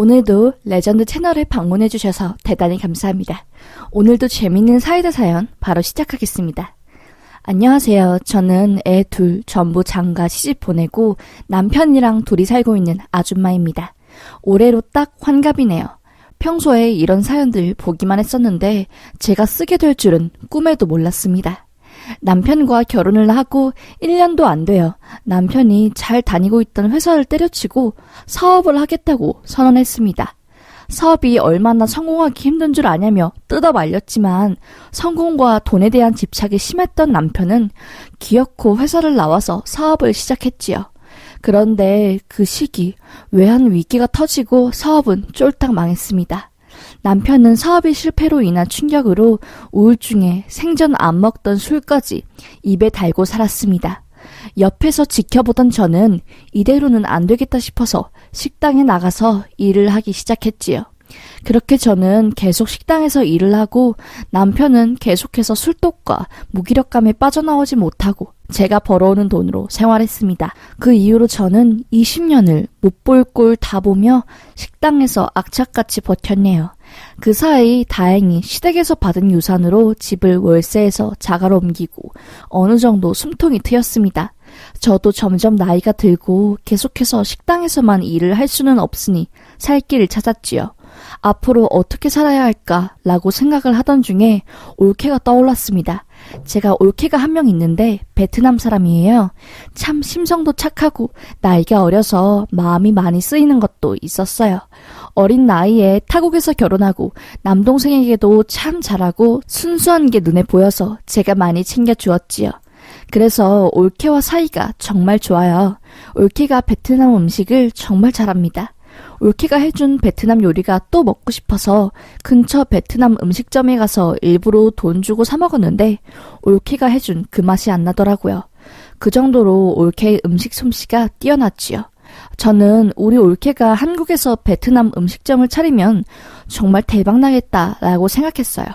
오늘도 레전드 채널을 방문해주셔서 대단히 감사합니다. 오늘도 재밌는 사이다 사연 바로 시작하겠습니다. 안녕하세요. 저는 애 둘 전부 장가 시집 보내고 남편이랑 둘이 살고 있는 아줌마입니다. 올해로 딱 환갑이네요. 평소에 이런 사연들 보기만 했었는데 제가 쓰게 될 줄은 꿈에도 몰랐습니다. 남편과 결혼을 하고 1년도 안 돼요. 남편이 잘 다니고 있던 회사를 때려치고 사업을 하겠다고 선언했습니다. 사업이 얼마나 성공하기 힘든 줄 아냐며 뜯어 말렸지만 성공과 돈에 대한 집착이 심했던 남편은 기어코 회사를 나와서 사업을 시작했지요. 그런데 그 시기 외환 위기가 터지고 사업은 쫄딱 망했습니다. 남편은 사업의 실패로 인한 충격으로 우울증에 생전 안 먹던 술까지 입에 달고 살았습니다. 옆에서 지켜보던 저는 이대로는 안 되겠다 싶어서 식당에 나가서 일을 하기 시작했지요. 그렇게 저는 계속 식당에서 일을 하고 남편은 계속해서 술독과 무기력감에 빠져나오지 못하고 제가 벌어오는 돈으로 생활했습니다. 그 이후로 저는 20년을 못 볼 꼴 다 보며 식당에서 악착같이 버텼네요. 그 사이 다행히 시댁에서 받은 유산으로 집을 월세에서 자가로 옮기고 어느 정도 숨통이 트였습니다. 저도 점점 나이가 들고 계속해서 식당에서만 일을 할 수는 없으니 살 길을 찾았지요. 앞으로 어떻게 살아야 할까라고 생각을 하던 중에 올케가 떠올랐습니다. 제가 올케가 한 명 있는데 베트남 사람이에요. 참 심성도 착하고 나이가 어려서 마음이 많이 쓰이는 것도 있었어요. 어린 나이에 타국에서 결혼하고 남동생에게도 참 잘하고 순수한 게 눈에 보여서 제가 많이 챙겨주었지요. 그래서 올케와 사이가 정말 좋아요. 올케가 베트남 음식을 정말 잘합니다. 올케가 해준 베트남 요리가 또 먹고 싶어서 근처 베트남 음식점에 가서 일부러 돈 주고 사 먹었는데 올케가 해준 그 맛이 안 나더라고요. 그 정도로 올케의 음식 솜씨가 뛰어났지요. 저는 우리 올케가 한국에서 베트남 음식점을 차리면 정말 대박나겠다라고 생각했어요.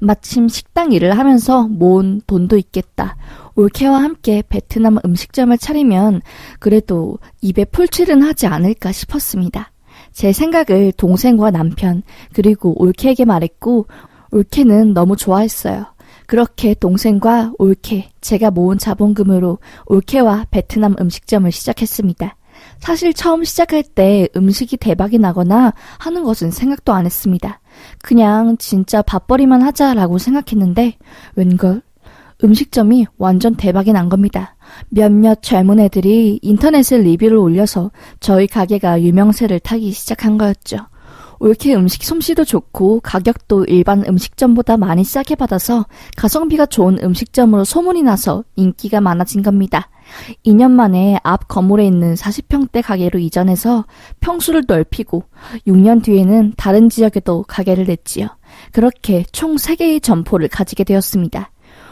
마침 식당 일을 하면서 모은 돈도 있겠다. 올케와 함께 베트남 음식점을 차리면 그래도 입에 풀칠은 하지 않을까 싶었습니다. 제 생각을 동생과 남편, 그리고 올케에게 말했고, 올케는 너무 좋아했어요. 그렇게 동생과 올케, 제가 모은 자본금으로 올케와 베트남 음식점을 시작했습니다. 사실 처음 시작할 때 음식이 대박이 나거나 하는 것은 생각도 안 했습니다. 그냥 진짜 밥벌이만 하자라고 생각했는데 웬걸 음식점이 완전 대박이 난 겁니다. 몇몇 젊은 애들이 인터넷에 리뷰를 올려서 저희 가게가 유명세를 타기 시작한 거였죠. 올케 음식 솜씨도 좋고 가격도 일반 음식점보다 많이 싸게 받아서 가성비가 좋은 음식점으로 소문이 나서 인기가 많아진 겁니다. 2년 만에 앞 건물에 있는 40평대 가게로 이전해서 평수를 넓히고 6년 뒤에는 다른 지역에도 가게를 냈지요. 그렇게 총 3개의 점포를 가지게 되었습니다.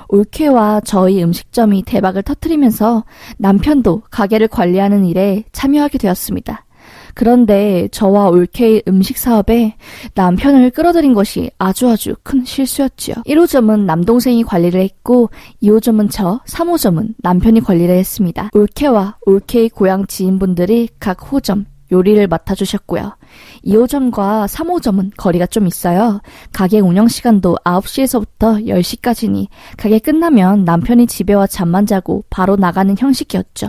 올케와 저희 음식점이 대박을 터트리면서 남편도 가게를 관리하는 일에 참여하게 되었습니다. 그런데 저와 올케의 음식 사업에 남편을 끌어들인 것이 아주 아주 큰 실수였지요. 1호점은 남동생이 관리를 했고 2호점은 저, 3호점은 남편이 관리를 했습니다. 올케와 올케의 고향 지인분들이 각 호점, 요리를 맡아주셨고요. 2호점과 3호점은 거리가 좀 있어요. 가게 운영 시간도 9시에서부터 10시까지니 가게 끝나면 남편이 집에 와 잠만 자고 바로 나가는 형식이었죠.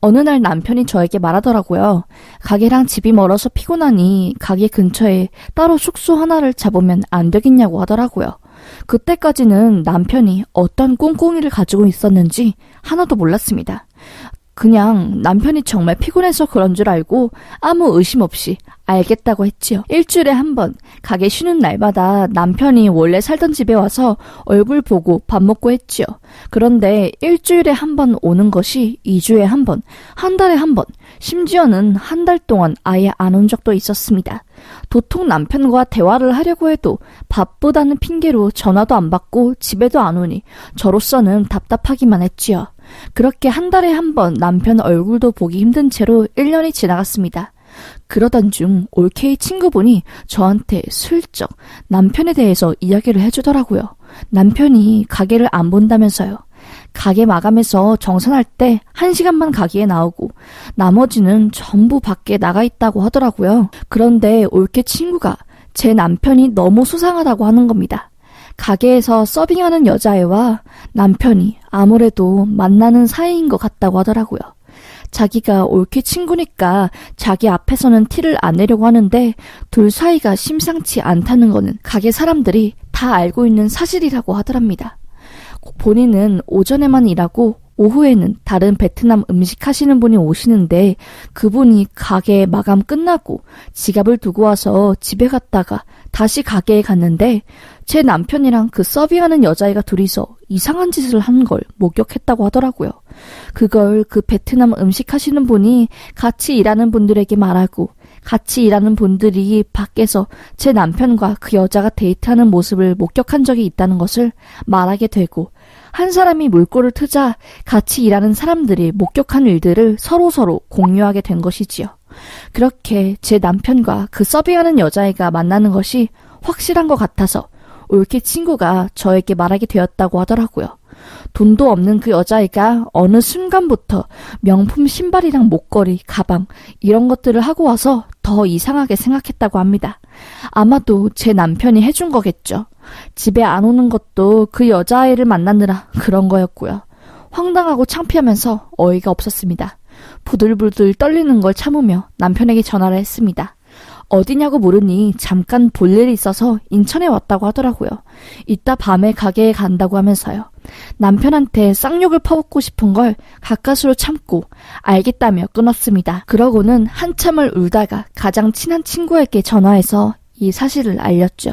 어느 날 남편이 저에게 말하더라고요. 가게랑 집이 멀어서 피곤하니 가게 근처에 따로 숙소 하나를 잡으면 안 되겠냐고 하더라고요. 그때까지는 남편이 어떤 꿍꿍이를 가지고 있었는지 하나도 몰랐습니다. 그냥 남편이 정말 피곤해서 그런 줄 알고 아무 의심 없이 알겠다고 했지요. 일주일에 한 번 가게 쉬는 날마다 남편이 원래 살던 집에 와서 얼굴 보고 밥 먹고 했지요. 그런데 일주일에 한 번 오는 것이 2주에 한 번, 한 달에 한 번, 심지어는 한 달 동안 아예 안 온 적도 있었습니다. 도통 남편과 대화를 하려고 해도 바쁘다는 핑계로 전화도 안 받고 집에도 안 오니 저로서는 답답하기만 했지요. 그렇게 한 달에 한 번 남편 얼굴도 보기 힘든 채로 1년이 지나갔습니다. 그러던 중 올케이 친구분이 저한테 슬쩍 남편에 대해서 이야기를 해주더라고요. 남편이 가게를 안 본다면서요. 가게 마감해서 정산할 때 한 시간만 가게에 나오고 나머지는 전부 밖에 나가 있다고 하더라고요. 그런데 올케 친구가 제 남편이 너무 수상하다고 하는 겁니다. 가게에서 서빙하는 여자애와 남편이 아무래도 만나는 사이인 것 같다고 하더라고요. 자기가 옳게 친구니까 자기 앞에서는 티를 안 내려고 하는데 둘 사이가 심상치 않다는 거는 가게 사람들이 다 알고 있는 사실이라고 하더랍니다. 본인은 오전에만 일하고 오후에는 다른 베트남 음식 하시는 분이 오시는데 그분이 가게 마감 끝나고 지갑을 두고 와서 집에 갔다가 다시 가게에 갔는데 제 남편이랑 그 서빙하는 여자애가 둘이서 이상한 짓을 한 걸 목격했다고 하더라고요. 그걸 그 베트남 음식 하시는 분이 같이 일하는 분들에게 말하고 같이 일하는 분들이 밖에서 제 남편과 그 여자가 데이트하는 모습을 목격한 적이 있다는 것을 말하게 되고 한 사람이 물꼬를 트자 같이 일하는 사람들이 목격한 일들을 서로서로 공유하게 된 것이지요. 그렇게 제 남편과 그 서빙하는 여자애가 만나는 것이 확실한 것 같아서 올케 친구가 저에게 말하게 되었다고 하더라고요. 돈도 없는 그 여자애가 어느 순간부터 명품 신발이랑 목걸이, 가방, 이런 것들을 하고 와서 더 이상하게 생각했다고 합니다. 아마도 제 남편이 해준 거겠죠. 집에 안 오는 것도 그 여자아이를 만나느라 그런 거였고요. 황당하고 창피하면서 어이가 없었습니다. 부들부들 떨리는 걸 참으며 남편에게 전화를 했습니다. 어디냐고 물으니 잠깐 볼 일이 있어서 인천에 왔다고 하더라고요. 이따 밤에 가게에 간다고 하면서요. 남편한테 쌍욕을 퍼붓고 싶은 걸 가까스로 참고 알겠다며 끊었습니다. 그러고는 한참을 울다가 가장 친한 친구에게 전화해서 이 사실을 알렸죠.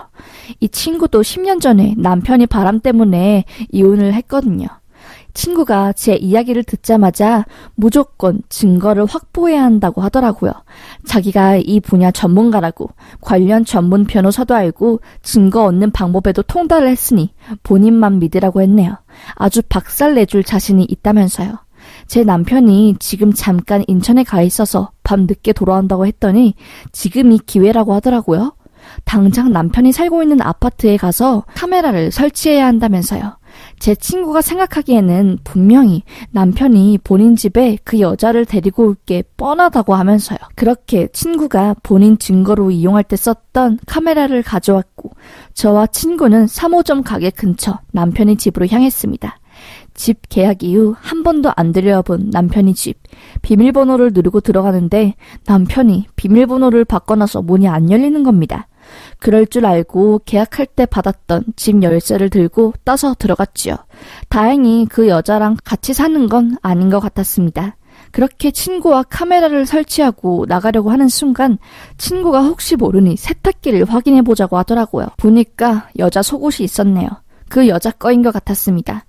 이 친구도 10년 전에 남편이 바람 때문에 이혼을 했거든요. 친구가 제 이야기를 듣자마자 무조건 증거를 확보해야 한다고 하더라고요. 자기가 이 분야 전문가라고 관련 전문 변호사도 알고 증거 얻는 방법에도 통달을 했으니 본인만 믿으라고 했네요. 아주 박살 내줄 자신이 있다면서요. 제 남편이 지금 잠깐 인천에 가 있어서 밤 늦게 돌아온다고 했더니 지금이 기회라고 하더라고요. 당장 남편이 살고 있는 아파트에 가서 카메라를 설치해야 한다면서요. 제 친구가 생각하기에는 분명히 남편이 본인 집에 그 여자를 데리고 올 게 뻔하다고 하면서요. 그렇게 친구가 본인 증거로 이용할 때 썼던 카메라를 가져왔고 저와 친구는 3호점 가게 근처 남편의 집으로 향했습니다. 집 계약 이후 한 번도 안 들려본 남편이 집. 비밀번호를 누르고 들어가는데 남편이 비밀번호를 바꿔놔서 문이 안 열리는 겁니다. 그럴 줄 알고 계약할 때 받았던 집 열쇠를 들고 떠서 들어갔지요. 다행히 그 여자랑 같이 사는 건 아닌 것 같았습니다. 그렇게 친구와 카메라를 설치하고 나가려고 하는 순간 친구가 혹시 모르니 세탁기를 확인해 보자고 하더라고요. 보니까 여자 속옷이 있었네요. 그 여자 거인 것 같았습니다.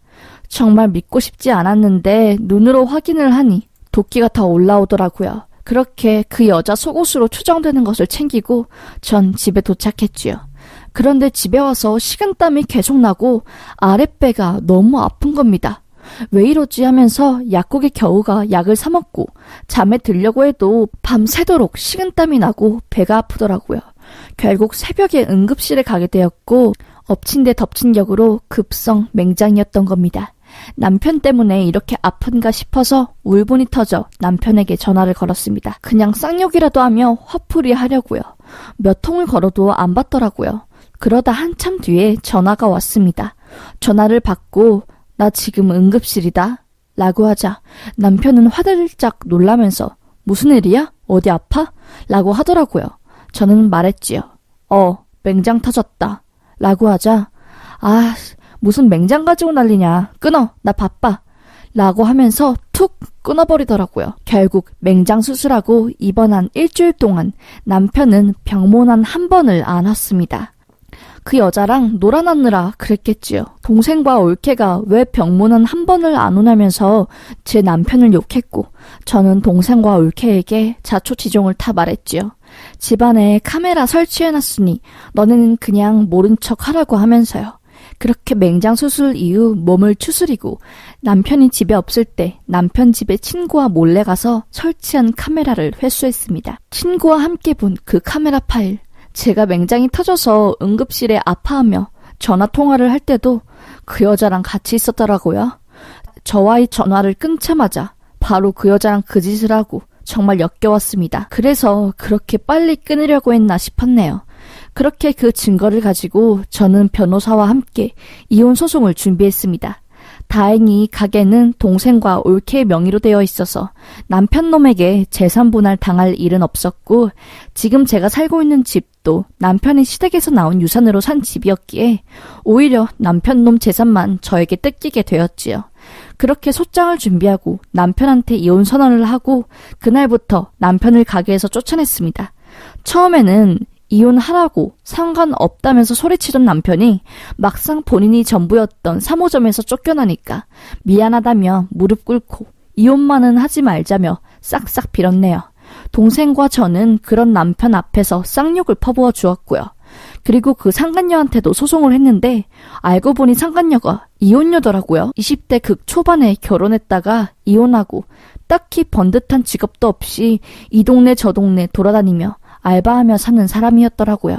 정말 믿고 싶지 않았는데 눈으로 확인을 하니 도끼가 더 올라오더라고요. 그렇게 그 여자 속옷으로 추정되는 것을 챙기고 전 집에 도착했지요. 그런데 집에 와서 식은땀이 계속 나고 아랫배가 너무 아픈 겁니다. 왜 이러지 하면서 약국에 겨우가 약을 사먹고 잠에 들려고 해도 밤새도록 식은땀이 나고 배가 아프더라고요. 결국 새벽에 응급실에 가게 되었고 엎친 데 덮친 격으로 급성 맹장이었던 겁니다. 남편 때문에 이렇게 아픈가 싶어서 울분이 터져 남편에게 전화를 걸었습니다. 그냥 쌍욕이라도 하며 화풀이 하려고요. 몇 통을 걸어도 안 받더라고요. 그러다 한참 뒤에 전화가 왔습니다. 전화를 받고 나 지금 응급실이다. 라고 하자 남편은 화들짝 놀라면서 무슨 일이야? 어디 아파? 라고 하더라고요. 저는 말했지요. 어, 맹장 터졌다. 라고 하자 아, 무슨 맹장 가지고 난리냐. 끊어. 나 바빠. 라고 하면서 툭 끊어버리더라고요. 결국 맹장 수술하고 입원한 일주일 동안 남편은 병문안 한 번을 안 왔습니다. 그 여자랑 놀아놨느라 그랬겠지요. 동생과 올케가 왜 병문안 한 번을 안 오냐면서 제 남편을 욕했고 저는 동생과 올케에게 자초지종을 다 말했지요. 집안에 카메라 설치해놨으니 너네는 그냥 모른 척 하라고 하면서요. 그렇게 맹장 수술 이후 몸을 추스리고 남편이 집에 없을 때 남편 집에 친구와 몰래 가서 설치한 카메라를 회수했습니다. 친구와 함께 본 그 카메라 파일. 제가 맹장이 터져서 응급실에 아파하며 전화 통화를 할 때도 그 여자랑 같이 있었더라고요. 저와의 전화를 끊자마자 바로 그 여자랑 그 짓을 하고 정말 역겨웠습니다. 그래서 그렇게 빨리 끊으려고 했나 싶었네요. 그렇게 그 증거를 가지고 저는 변호사와 함께 이혼 소송을 준비했습니다. 다행히 가게는 동생과 올케의 명의로 되어 있어서 남편 놈에게 재산 분할 당할 일은 없었고 지금 제가 살고 있는 집도 남편이 시댁에서 나온 유산으로 산 집이었기에 오히려 남편 놈 재산만 저에게 뜯기게 되었지요. 그렇게 소장을 준비하고 남편한테 이혼 선언을 하고 그날부터 남편을 가게에서 쫓아냈습니다. 처음에는 이혼하라고 상관없다면서 소리치던 남편이 막상 본인이 전부였던 3호점에서 쫓겨나니까 미안하다며 무릎 꿇고 이혼만은 하지 말자며 싹싹 빌었네요. 동생과 저는 그런 남편 앞에서 쌍욕을 퍼부어 주었고요. 그리고 그 상간녀한테도 소송을 했는데 알고 보니 상간녀가 이혼녀더라고요. 20대 극 초반에 결혼했다가 이혼하고 딱히 번듯한 직업도 없이 이 동네 저 동네 돌아다니며 알바하며 사는 사람이었더라고요.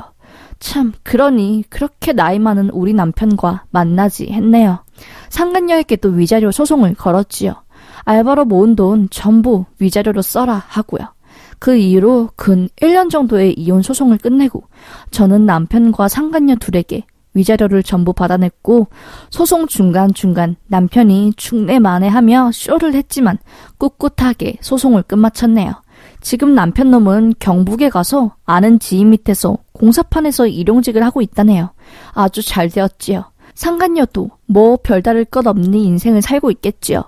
참, 그러니 그렇게 나이 많은 우리 남편과 만나지 했네요. 상간녀에게도 위자료 소송을 걸었지요. 알바로 모은 돈 전부 위자료로 써라 하고요. 그 이후로 근 1년 정도의 이혼 소송을 끝내고 저는 남편과 상간녀 둘에게 위자료를 전부 받아냈고 소송 중간중간 남편이 중내만해하며 쇼를 했지만 꿋꿋하게 소송을 끝마쳤네요. 지금 남편 놈은 경북에 가서 아는 지인 밑에서 공사판에서 일용직을 하고 있다네요. 아주 잘 되었지요. 상간녀도 뭐 별다를 것 없는 인생을 살고 있겠지요.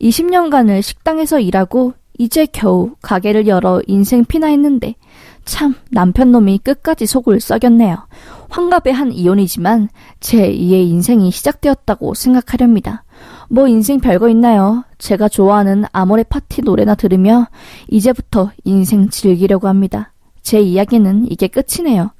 20년간을 식당에서 일하고 이제 겨우 가게를 열어 인생 피나했는데 참 남편 놈이 끝까지 속을 썩였네요. 환갑의 한 이혼이지만 제 2의 인생이 시작되었다고 생각하렵니다. 뭐 인생 별거 있나요? 제가 좋아하는 아모레 파티 노래나 들으며 이제부터 인생 즐기려고 합니다. 제 이야기는 이게 끝이네요.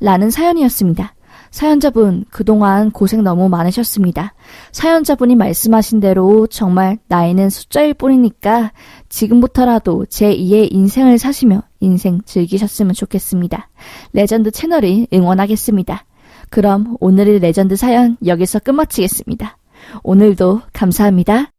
라는 사연이었습니다. 사연자분, 그동안 고생 너무 많으셨습니다. 사연자분이 말씀하신 대로 정말 나이는 숫자일 뿐이니까 지금부터라도 제2의 인생을 사시며 인생 즐기셨으면 좋겠습니다. 레전드 채널이 응원하겠습니다. 그럼 오늘의 레전드 사연 여기서 끝마치겠습니다. 오늘도 감사합니다.